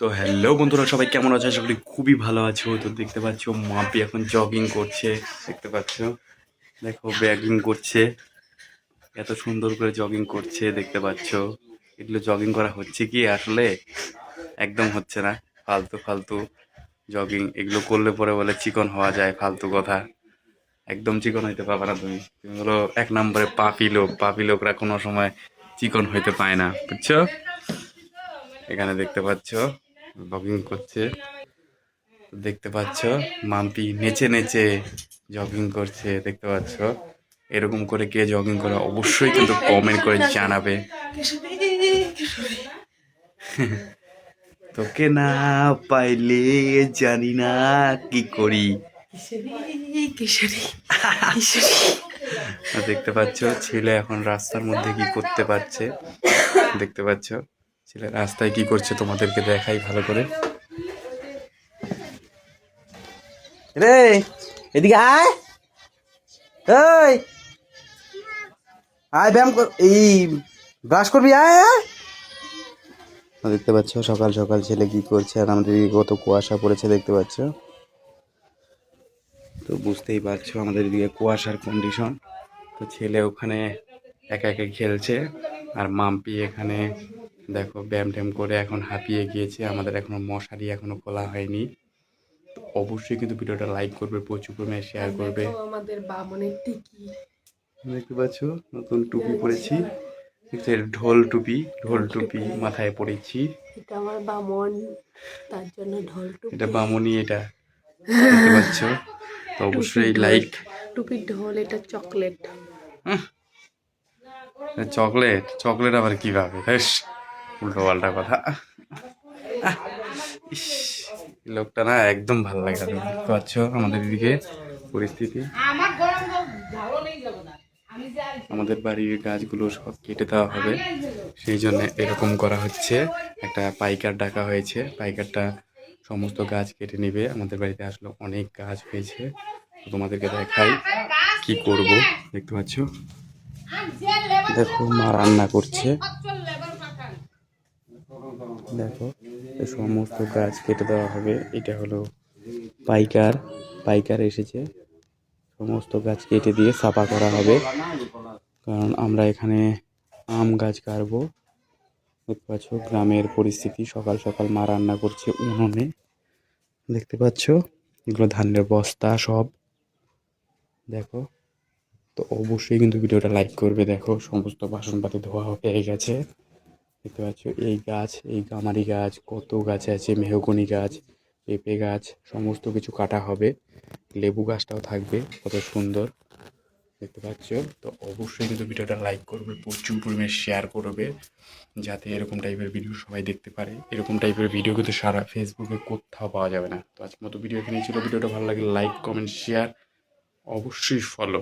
তো হ্যালো বন্ধুরা, সবাই কেমন আছো? আশা করি খুবই ভালো আছো। তো দেখতে পাচ্ছ মাপি এখন জগিং করছে। দেখতে পাচ্ছ? দেখো ব্যাগিং করছে। এত সুন্দর করে জগিং করছে, দেখতে পাচ্ছ? এগুলো জগিং করা হচ্ছে কি? আসলে একদম হচ্ছে না। ফালতু ফালতু জগিং এগুলো করলে পরে বলে চিকন হওয়া যায়, ফালতু কথা। একদম চিকন হইতে পারবে না তুমি। তুমি হলো এক নম্বরে পাপি লোক। পাপি লোকরা কোনো সময় চিকন হইতে পায় না। বুঝছ? এখানে দেখতে পাচ্ছ। জগিং করছে। দেখতে পাচ্ছ, মাম্পি নেচে নেচে জগিং করছে, দেখতে পাচ্ছ। এরকম করে কে জগিং করে অবশ্যই কিন্তু কমেন্ট করে জানাবে। তোকে না পাইলে জানি না কি করি। দেখতে পাচ্ছ, ছেলে এখন রাস্তার মধ্যে কি করতে পারছে। দেখতে পাচ্ছ। ছেলে রাস্তায় কি করছে তোমাদেরকে দেখাই ভালো করে। রে এদিকে আয়। এই। আয় ব্যায়াম কর এই ব্রাশ করবি আয় আয়। দেখতে পাচ্ছ সকাল সকাল ছেলে কি করছে আর আমাদের কত কুয়াশা পড়েছে দেখতে পাচ্ছ? তো বুঝতেই পারছ আমাদের এদিকে কুয়াশার কন্ডিশন তো ছেলে ওখানে একা একা খেলছে আর মাম্পি এখানে দেখো ব্যায়াম ট্যাম করে এখন হাঁপিয়ে গিয়েছে। আমাদের এখনও মশারি এখনও খোলা হয়নি। অবশ্যই কিন্তু ভিডিওটা লাইক করবে প্রচুর পরিমাণে শেয়ার করবে। আমাদের বামনের টিকি। দেখতে পাচ্ছ? নতুন টুপি পরেছি। ঢোল টুপি ঢোল টুপি মাথায় পরেছি। এটা আমার বামন তার জন্য ঢোল টুপি। এটা বামুনি এটা দেখতে পাচ্ছ? তো অবশ্যই লাইক টুপির ঢোল এটা চকলেট। চকলেট? চকলেট আবার কীভাবে? বেশ উল্টো পাল্টা কথা। লোকটা না একদম ভালো লাগে দেখতে পাচ্ছ আমাদের এদিকে পরিস্থিতি। আমাদের বাড়ির গাছগুলো সব কেটে দেওয়া হবে। সেই জন্য এরকম করা হচ্ছে। একটা পাইকার ডাকা হয়েছে। পাইকারটা সমস্ত গাছ কেটে নেবে। আমাদের বাড়িতে আসলে অনেক গাছ হয়েছে। তোমাদেরকে দেখাই কি করব। দেখতে পাচ্ছ? দেখো মা রান্না করছে। দেখো, এই সমস্ত গাছ কেটে দেওয়া হবে। এটা হলো পাইকার। পাইকার এসেছে। সমস্ত গাছ কেটে দিয়ে সাফা করা হবে। কারণ আমরা এখানে আম গাছ কাটবো। দেখতে পাচ্ছ, গ্রামের পরিস্থিতি। সকাল সকাল মা রান্না করছে উনুনে। দেখতে পাচ্ছ, এগুলো ধানের বস্তা সব। দেখো, তো অবশ্যই কিন্তু ভিডিওটা লাইক করবে। দেখো, সমস্ত বাসনপাতি ধোয়া হয়ে গেছে। দেখতে পাচ্ছ, এই গাছ, এই গামারি গাছ, কত গাছ আছে, মেহগনি গাছ, পেঁপে গাছ, সমস্ত কিছু কাটা হবে। লেবু গাছটাও থাকবে, কত সুন্দর। দেখতে পাচ্ছ, তো অবশ্যই কিন্তু ভিডিওটা লাইক করবে, প্রচুর পরিমাণে শেয়ার করবে, যাতে এরকম টাইপের ভিডিও সবাই দেখতে পারে। এরকম টাইপের ভিডিও কিন্তু সারা ফেসবুকে কোথাও পাওয়া যাবে না। তো আজকের মতো ভিডিও এখানেই ছিল। ভিডিওটা ভালো লাগে লাইক কমেন্ট শেয়ার অবশ্যই ফলো